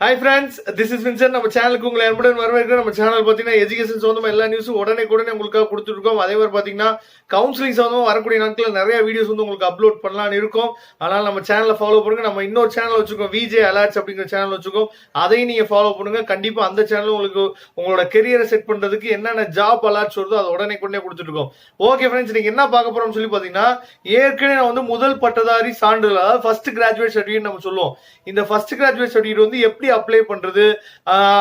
Hi friends this is Vinson நம்ம சேனலுக்கு உங்களை அன்புடன் வரவேற்கிறோம். நம்ம சேனல் பார்த்தீங்கன்னா எஜுகேஷன் சம்மந்தமாக எல்லா நியூஸும் உடனே உடனே உங்களுக்காக கொடுத்துருக்கோம் அதே மாதிரி பார்த்தீங்கன்னா கவுன்சிலிங் சம்மந்தமாக வரக்கூடிய நாட்களில் நிறைய வீடியோஸ் வந்து உங்களுக்கு அப்லோட் பண்ணலாம்னு இருக்கும். அதனால் நம்ம சேனலை ஃபாலோ பண்ணுங்க. நம்ம இன்னொரு சேனல் வச்சுக்கோம் விஜே அலர்ட்ஸ் அப்படிங்கிற சேனல் வச்சுக்கோம் அதையும் நீங்கள் ஃபாலோ பண்ணுங்க. கண்டிப்பாக அந்த சேனல் உங்களுக்கு உங்களோட கெரியரை செட் பண்ணுறதுக்கு என்னென்ன ஜாப் அலர்ட்ஸ் வருதோ அதை உடனே உடனே கொடுத்துருக்கோம் ஓகே ஃப்ரெண்ட்ஸ் நீங்கள் என்ன பார்க்க போகிறோம்னு சொல்லி பார்த்தீங்கன்னா ஏற்கனவே நான் வந்து முதல் பட்டதாரி சான்றிதழ் அதாவது ஃபர்ஸ்ட் கிராஜுவேட் சர்டிஃபிகேட் நம்ம சொல்லுவோம். இந்த ஃபர்ஸ்ட் கிராஜுவேட் சர்டிஃபிகேட் வந்து எப்படி அப்ளை பண்றது?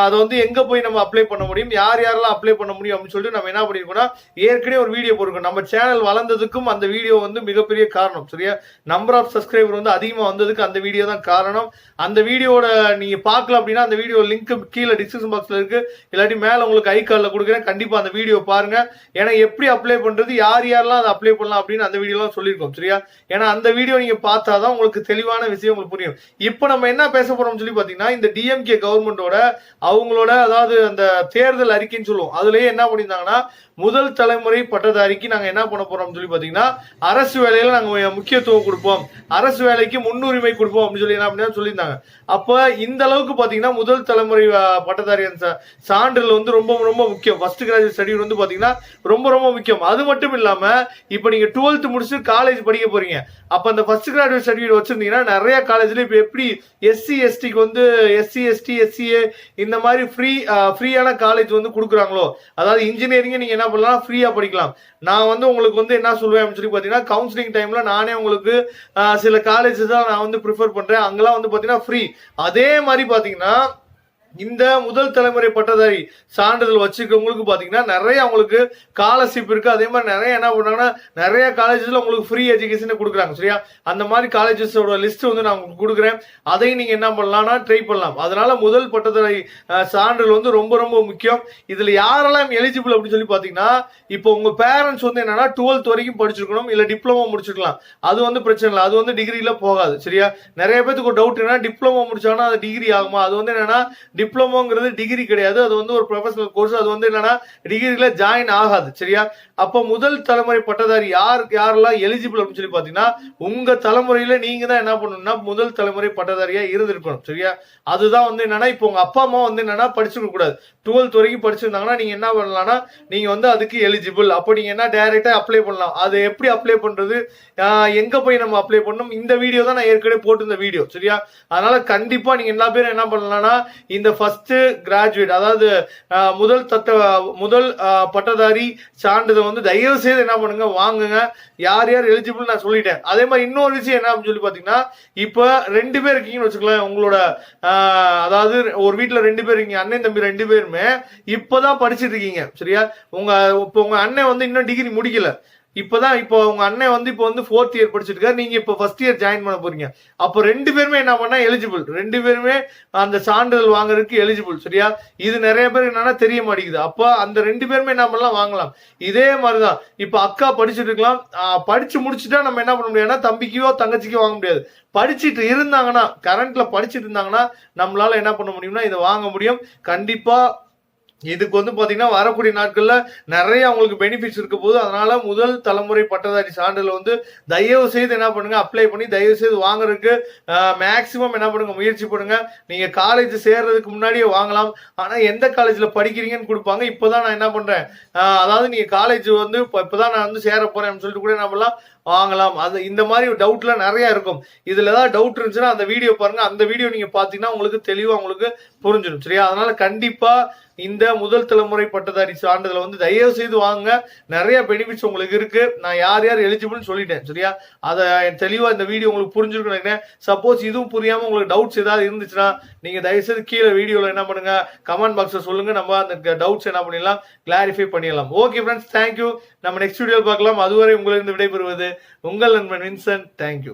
அதை வந்து எங்க போய் நம்ம அப்ளை பண்ண முடியும்? யார் யாரெல்லாம் அப்ளை பண்ண முடியும் அப்படின்னு சொல்லிட்டு நம்ம என்ன பண்ணிருக்கோம்னா ஏற்கனவே ஒரு வீடியோ போட்டிருக்கோம். நம்ம சேனல் வளர்ந்ததுக்கும் அந்த வீடியோ வந்து மிகப்பெரிய காரணம் சரியா? நம்பர் ஆஃப் சப்ஸ்கிரைபர் வந்து அதிகமா வந்ததுக்கு அந்த வீடியோ தான் காரணம். அந்த வீடியோட நீங்க பார்க்கல அப்படின்னா அந்த வீடியோ லிங்க் கீழே டிஸ்கிரிப்ஷன் பாக்ஸ்ல இருக்கு. இல்லாட்டி மேல உங்களுக்கு ஐ கார்டில் கொடுக்குறேன். கண்டிப்பா அந்த வீடியோ பாருங்க. ஏன்னா எப்படி அப்ளை பண்றது? யார் யாரெல்லாம் அதை அப்ளை பண்ணலாம் அப்படின்னு அந்த வீடியோலாம் சொல்லியிருக்கோம் சரியா? ஏன்னா அந்த வீடியோ நீங்க பார்த்தாதான் உங்களுக்கு தெளிவான விஷயம் உங்களுக்கு புரியும். இப்போ நம்ம என்ன பேச போறோம்னு சொல்லி பாத்தீங்கன்னா இந்த டிஎம்கே கவர்மெண்டோட அவங்களோட அதாவது அந்த தேர்தல் அறிக்கைன்னு சொல்லுவோம். அதுலயே என்ன பண்ணியிருந்தாங்கன்னா முதல் தலைமுறை பட்டதாரிக்கு நாங்க என்ன பண்ண போறோம்னு சொல்லி பாத்தீங்கன்னா அரசு வேலையில நாங்க முக்கியத்துவம் கொடுப்போம். அரசு வேலைக்கு முன்னுரிமை கொடுப்போம் அப்படின்னு சொல்லி என்ன பண்ணி சொல்லியிருந்தாங்க. அப்ப இந்த அளவுக்கு பாத்தீங்கன்னா முதல் தலைமுறை பட்டதாரி சா- சான்றிதழ் வந்து ரொம்ப ரொம்ப முக்கியம். ஃபர்ஸ்ட் கிராஜுவேட் ஸ்டடி வந்து பாத்தீங்கன்னா ரொம்ப ரொம்ப முக்கியம். அது மட்டும் இல்லாம இப்ப நீங்க டுவெல்த் முடிச்சு காலேஜ் படிக்க போறீங்க. அப்ப அந்த ஃபர்ஸ்ட் கிராஜுவேட் சர்டிஃபிகேட் வச்சிருந்தீங்கன்னா நிறைய காலேஜ்ல இப்ப எப்படி எஸ்சி எஸ்டிக்கு வந்து எஸ்சி எஸ்டி எஸ்சிஏ இந்த மாதிரி ஃப்ரீ ஃப்ரீயான காலேஜ் வந்து கொடுக்குறாங்களோ அதாவது இன்ஜினியரிங்கை நீங்கள் என்ன பண்ணலாம் ஃப்ரீயாக படிக்கலாம். நான் வந்து உங்களுக்கு வந்து என்ன சொல்லுவேன் அப்படின்னு சொல்லி பார்த்தீங்கன்னா கவுன்சிலிங் டைமில் நானே உங்களுக்கு சில காலேஜஸ் தான் நான் வந்து ப்ரிஃபர் பண்ணுறேன் அங்கெல்லாம் வந்து பார்த்தீங்கன்னா ஃப்ரீ அதே மாதிரி பார்த்தீங்கன்னா இந்த முதல் தலைமுறை பட்டதாரி சான்றிதழ் வச்சிருக்கவங்களுக்கு பார்த்தீங்கன்னா நிறைய அவங்களுக்கு ஸ்காலர்ஷிப் இருக்கு. அதே மாதிரி நிறைய என்ன பண்ணாங்கன்னா நிறைய காலேஜஸ்ல உங்களுக்கு ஃப்ரீ எஜுகேஷன் கொடுக்குறாங்க சரியா? அந்த மாதிரி காலேஜஸோட லிஸ்ட் வந்து நான் உங்களுக்கு கொடுக்குறேன். அதையும் நீங்க என்ன பண்ணலாம்னா ட்ரை பண்ணலாம். அதனால முதல் பட்டதாரி சான்றிதழ் வந்து ரொம்ப ரொம்ப முக்கியம். இதுல யாரெல்லாம் எலிஜிபிள் அப்படின்னு சொல்லி பாத்தீங்கன்னா இப்போ உங்க பேரண்ட்ஸ் வந்து என்னன்னா டுவெல்த் வரைக்கும் படிச்சிருக்கணும் இல்ல டிப்ளமோ முடிச்சிருக்கலாம். அது வந்து பிரச்சனை இல்லை. அது வந்து டிகிரியில் போகாது சரியா? நிறைய பேத்துக்கு ஒரு டவுட் என்னன்னா டிப்ளமோ முடிச்சாங்கன்னா அது டிகிரி ஆகுமா? அது வந்து என்னன்னா டிப்ளமோங்கிறது டிகிரி கிடையாது. அது வந்து ஒரு ப்ரொஃபஷனல் கோர்ஸ் அது வந்து என்னன்னா டிகிரியில ஜாயின் ஆகாது சரியா? அப்ப முதல் தலைமுறை பட்டதாரி யார் யாரெல்லாம் எலிஜிபிள் அப்படின்னு சொல்லி பாத்தீங்கன்னா உங்க தலைமுறையில நீங்க தான் என்ன பண்ணணும்னா முதல் தலைமுறை பட்டதாரியா இருந்திருக்கணும் சரியா? அதுதான் வந்து என்னன்னா இப்போ உங்க அப்பா அம்மா வந்து என்னன்னா படிச்சிருக்க கூடாது. டுவெல்த் வரைக்கும் படிச்சிருந்தாங்கன்னா நீங்க என்ன பண்ணலாம்னா நீங்க வந்து அதுக்கு எலிஜிபிள் அப்போ நீங்க என்ன டைரக்டா அப்ளை பண்ணலாம். அது எப்படி அப்ளை பண்றது? எங்க போய் நம்ம அப்ளை பண்ணணும்? இந்த வீடியோ தான் நான் ஏற்கனவே போட்டிருந்த வீடியோ சரியா? அதனால கண்டிப்பா நீங்க எல்லா பேரும் என்ன பண்ணலாம்னா இந்த ஃபர்ஸ்ட் கிராஜுவேட் அதாவது முதல் தத்த முதல் பட்டதாரி சான்றிதழ் வந்து தயவு செய்து என்ன பண்ணுங்க வாங்குங்க. யார் யார் எலிஜிபிள் நான் சொல்லிட்டேன். அதே மாதிரி இன்னொரு விஷயம் என்ன அப்படின்னு சொல்லி பாத்தீங்கன்னா இப்போ ரெண்டு பேர் இருக்கீங்கன்னு வச்சுக்கலாம் உங்களோட அதாவது ஒரு வீட்டில் ரெண்டு பேர் இருக்கீங்க அண்ணன் தம்பி ரெண்டு பேருமே இப்போதான் படிச்சிட்டு இருக்கீங்க சரியா? உங்க இப்போ உங்க அண்ணன் வந்து இன்னும் டிகிரி முடிக்கல. இப்போதான் இப்போ உங்க அண்ணன் வந்து இப்போ வந்து ஃபோர்த் இயர் படிச்சிட்டு இருக்காரு நீங்க இப்போ ஃபர்ஸ்ட் இயர் ஜாயின் பண்ண போறீங்க. அப்போ ரெண்டு பேருமே என்ன பண்ணா எலிஜிபிள் ரெண்டு பேருமே அந்த சான்றிதழ் வாங்குறதுக்கு எலிஜிபிள் சரியா? இது நிறைய பேர் என்னன்னா தெரிய மாட்டேங்குது. அப்போ அந்த ரெண்டு பேருமே என்ன பண்ணலாம்? வாங்கலாம். இதே மாதிரிதான். இப்போ அக்கா படிச்சுட்டு இருக்கலாம். படிச்சு முடிச்சுட்டா நம்ம என்ன பண்ண முடியாதுன்னா தம்பிக்கோ தங்கச்சிக்கோ வாங்க முடியாது. படிச்சுட்டு இருந்தாங்கன்னா கரண்ட்ல படிச்சுட்டு இருந்தாங்கன்னா நம்மளால என்ன பண்ண முடியும்னா இதை வாங்க முடியும். கண்டிப்பா இதுக்கு வந்து பாத்தீங்கன்னா வரக்கூடிய நாட்கள்ல நிறைய அவங்களுக்கு பெனிஃபிட்ஸ் இருக்க போது அதனால முதல் தலைமுறை பட்டதாரி சான்றிதழ் வந்து தயவு செய்து என்ன பண்ணுங்க அப்ளை பண்ணி தயவு செய்து வாங்குறதுக்கு மேக்சிமம் என்ன பண்ணுங்க முயற்சி பண்ணுங்க. நீங்க காலேஜ் சேர்றதுக்கு முன்னாடியே வாங்கலாம். ஆனா எந்த காலேஜ்ல படிக்கிறீங்கன்னு கொடுப்பாங்க. இப்போதான் நான் என்ன பண்றேன்? அதாவது நீங்க காலேஜ் வந்து இப்ப- இப்பதான் நான் வந்து சேர போறேன் சொல்லிட்டு கூட என்ன பண்ணலாம்? வாங்கலாம். அது இந்த மாதிரி டவுட்லாம் நிறைய இருக்கும். இதுல ஏதாவது டவுட் இருந்துச்சுன்னா அந்த வீடியோ பாருங்க. அந்த வீடியோ நீங்க பாத்தீங்கன்னா உங்களுக்கு தெளிவா உங்களுக்கு புரிஞ்சிடும். சரியா? அதனால கண்டிப்பா இந்த முதல் தலைமுறை பட்டதாரி சான்றிதழ் வந்து தயவு செய்து வாங்க. நிறைய பெனிஃபிட்ஸ் உங்களுக்கு இருக்கு. நான் யார் யார் எலிஜிபிள்னு சொல்லிட்டேன் சரியா? அதை தெளிவா இந்த வீடியோ உங்களுக்கு புரிஞ்சிருக்கும் நினைக்கிறேன். சப்போஸ் இதுவும் புரியாம உங்களுக்கு டவுட்ஸ் ஏதாவது இருந்துச்சுன்னா நீங்க தயவு செய்து கீழே வீடியோல என்ன பண்ணுங்க? கமெண்ட் பாக்ஸ்ல சொல்லுங்க. நம்ம அந்த டவுட்ஸ் என்ன பண்ணிடலாம்? கிளாரிஃபை பண்ணிடலாம். ஓகே ஃப்ரெண்ட்ஸ் தேங்க்யூ நம்ம நெக்ஸ்ட் வீடியோ பார்க்கலாம். அதுவரை உங்களிருந்து விடைபெறுவது உங்கள் நண்பன் வின்சன். தேங்க்யூ